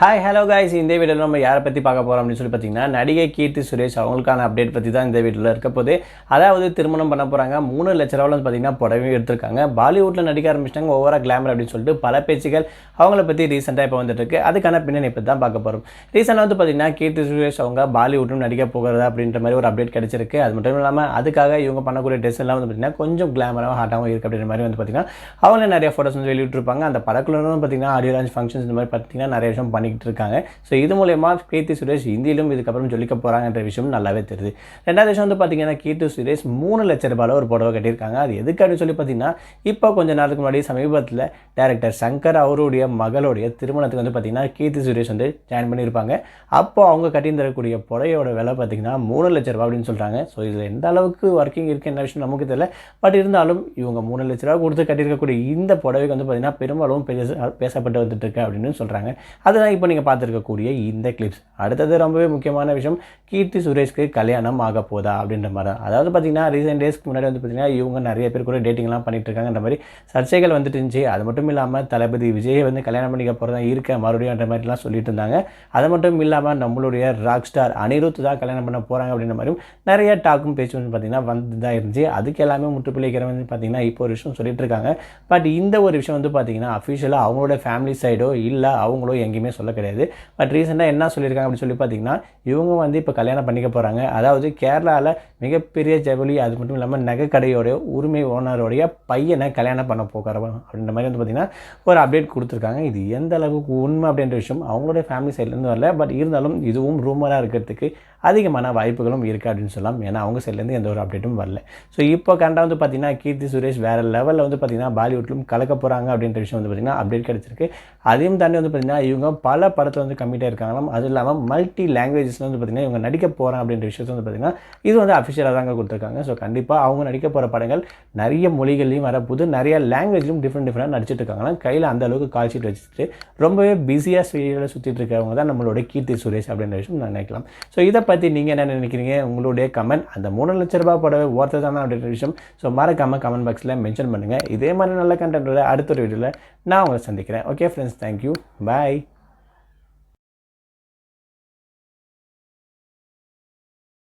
Hi hello guys இந்த வீடியோவில் நம்ம யாரை பற்றி பார்க்க போகிறோம் அப்படின்னு சொல்லி பார்த்தீங்கன்னா நடிகை கீர்த்தி சுரேஷ் அவங்களுக்கான அப்டேட் பற்றி தான் இந்த வீடியோவில் இருக்க போது அதாவது திருமணம் பண்ண போகிறாங்க மூணு லட்ச ரூபாவில் பார்த்தீங்கன்னா புடவையும் எடுத்திருக்காங்க. பாலிவுட்டில் நடிக்க ஆரம்பிச்சிட்டாங்க. ஒவ்வொரு கிளாமர் அப்படின்னு சொல்லிட்டு பல பேச்சுகள் அவங்கள பற்றி ரீசெண்டாக இப்போ வந்துட்டுருக்கு அதுக்கான பின்னணி இப்போ தான் பார்க்க போகிறோம் ரீசெண்டாக வந்து பார்த்தீங்கன்னா கீர்த்தி சுரேஷ் அவங்க பாலிவுட்டும் நடிக்க போகிறதா அப்படின்ற மாதிரி ஒரு அப்டேட் கிடைச்சிருக்கு. அது மட்டும் இல்லாமல் அதுக்காக இவங்க பண்ணக்கூடிய ட்ரெஸ் எல்லாம் வந்து பார்த்தீங்கன்னா கொஞ்சம் கிளாமராகவும் ஹாட்டாகவும் இருக்குது அப்படின்ற மாதிரி வந்து பார்த்தீங்கன்னா அவங்களே நிறைய ஃபோட்டோஸ் வந்து வெளியிட்டிருப்பாங்க. அந்த படக்குள்ள பார்த்தீங்கன்னா ஆடியோ லான்ச் ஃபங்க்ஷன்ஸ் இந்த மாதிரி பார்த்தீங்கன்னா நிறைய விஷயம் பண்ணிக்கிட்டு இருக்காங்க. ஸோ இது மூலயமா கீர்த்தி சுரேஷ் ஹிந்தியிலும் இதுக்கப்புறம் சொல்லிக்க போகிறாங்கன்ற விஷயம் நல்லாவே தெரியுது. ரெண்டாவது விஷயம் வந்து பார்த்தீங்கன்னா கீர்த்தி சுரேஷ் மூணு லட்ச ரூபாயில் ஒரு புடவை கட்டியிருக்காங்க. அது எதுக்கு அப்படின்னு சொல்லி பார்த்தீங்கன்னா இப்போ கொஞ்ச நாளுக்கு முன்னாடி சமீபத்தில் டேரக்டர் சங்கர் அவருடைய மகளுடைய திருமணத்துக்கு வந்து பார்த்தீங்கன்னா கீர்த்தி சுரேஷ் வந்து ஜாயின் பண்ணியிருப்பாங்க. அப்போ அவங்க கட்டியிருந்தக்கூடிய புடவையோட விலை பார்த்தீங்கன்னா மூணு லட்ச ரூபா அப்படின்னு சொல்கிறாங்க ஸோ இதில் எந்த அளவுக்கு ஒர்க்கிங் இருக்குது என்ன விஷயம் நமக்கு தெரியல. பட் இருந்தாலும் இவங்க மூணு லட்ச ரூபா கொடுத்து கட்டியிருக்கக்கூடிய இந்த புடவைக்கு வந்து பார்த்தீங்கன்னா பெரும்பாலும் பேச பேசப்பட்டு வந்துட்டு இருக்கு அப்படின்னு சொல்கிறாங்க அதுதான் இப்போ நீங்கள் பார்த்துருக்கக்கூடிய இந்த கிளிப்ஸ் அடுத்தது ரொம்பவே முக்கியமான விஷயம் கீர்த்தி சுரேஷ்க்கு கல்யாணம் ஆக போதா அப்படின்ற மாதிரி. தான் அதாவது பார்த்தீங்கன்னா ரீசெண்ட் டேஸ்க்கு முன்னாடி வந்து பார்த்தீங்கன்னா இவங்க நிறைய பேர் கூட டேட்டிங்லாம் பண்ணிட்டு இருக்காங்கன்ற மாதிரி சர்ச்சைகள் வந்துட்டு இருந்துச்சு. அது மட்டும் இல்லாமல் தளபதி விஜய் வந்து கல்யாணம் பண்ணிக்க போகிறதா இருக்க மறுபடியும்ன்ற மாதிரிலாம் சொல்லிட்டு இருந்தாங்க. அது மட்டும் இல்லாமல் நம்மளுடைய ராக் ஸ்டார் அனிருத் தான் கல்யாணம் பண்ண போகிறாங்க அப்படின்ற மாதிரியும் நிறைய டாக்கும் பேச்சு வந்து பார்த்தீங்கன்னா வந்து தான் இருந்துச்சு. அதுக்கு எல்லாமே முற்றுப்புள்ளிக்கிற வந்து பார்த்தீங்கன்னா இப்போ ஒரு விஷயம் சொல்லிட்டு இருக்காங்க. பட் இந்த ஒரு விஷயம் வந்து பார்த்தீங்கன்னா அஃபிஷியலாக அவங்களோட ஃபேமிலி சைடோ இல்லை அவங்களோ எங்கேயுமே சொல்ல கிடையாது. பட் ரீசெண்டாக என்ன சொல்லியிருக்காங்க அப்படின்னு சொல்லி பார்த்தீங்கன்னா இவங்க வந்து இப்போ கல்யாணம் பண்ணிக்க போகிறாங்க அதாவது கேரளாவில் மிகப்பெரிய ஜவுளி அது மட்டும் இல்லாமல் நகைக்கடையோடைய உரிமை ஓனருடைய பையனை கல்யாணம் பண்ண போகிறவன் அப்படின்ற மாதிரி வந்து பார்த்திங்கன்னா ஒரு அப்டேட் கொடுத்துருக்காங்க. இது எந்த அளவுக்கு உண்மை அப்படின்ற விஷயம் அவங்களுடைய ஃபேமிலி சைட்லேருந்து வரல. பட் இருந்தாலும் இதுவும் ரூமராக இருக்கிறதுக்கு அதிகமான வாய்ப்புகளும் இருக்குது அப்படின்னு சொல்லலாம். ஏன்னா அவங்க சைட்லேருந்து எந்த ஒரு அப்டேட்டும் வரல. ஸோ இப்போ கரெக்டாக வந்து பார்த்தீங்கன்னா கீர்த்தி சுரேஷ் வேறு லெவலில் வந்து பார்த்தீங்கன்னா பாலிவுட்லும் கலக்க போகிறாங்க அப்படின்ற விஷயம் வந்து பார்த்திங்கன்னா அப்டேட் கிடச்சிருக்கு. அதையும் தாண்டி வந்து பார்த்திங்கன்னா இவங்க பல படத்தில் வந்து கம்மிட்டாக இருக்காங்களாம் அது இல்லாமல் மல்டி லாங்குவேஜஸில் வந்து பார்த்திங்கன்னா இவங்க நடிக்க போகிறேன் அப்படின்ற விஷயத்தை வந்து பார்த்திங்கன்னா இது வந்து அஃபிஷியலாக தாங்க கொடுத்துருக்காங்க. ஸோ கண்டிப்பாக அவங்க நடிக்க போகிற படங்கள் நிறைய மொழிகள்லையும் வரப்போது நிறைய லாங்குவேஜ்லையும் டிஃப்ரெண்ட் டிஃப்ரெண்டாக நடிச்சிட்டு இருக்காங்கன்னா கையில் அந்த அளவுக்கு கால்ஷீட் வச்சுட்டு ரொம்பவே பிஸியாக சீரியலில் சுற்றிட்டு இருக்கிறவங்க தான் நம்மளோட கீர்த்தி சுரேஷ் அப்படின்ற விஷயம் நான் நினைக்கலாம். ஸோ இதை பற்றி நீங்கள் என்ன நினைக்கிறீங்க? உங்களுடைய கமெண்ட் அந்த மூணு லட்ச ரூபாய் படவை ஒருத்தர் தானே அப்படின்ற விஷயம். ஸோ மறக்காமல் கமெண்ட் பாக்ஸில் மென்ஷன் பண்ணுங்கள் இதே மாதிரி நல்ல கண்டென்ட்டோட அடுத்த ஒரு வீடியோவில் நான் உங்களை சந்திக்கிறேன். Okay friends thank you bye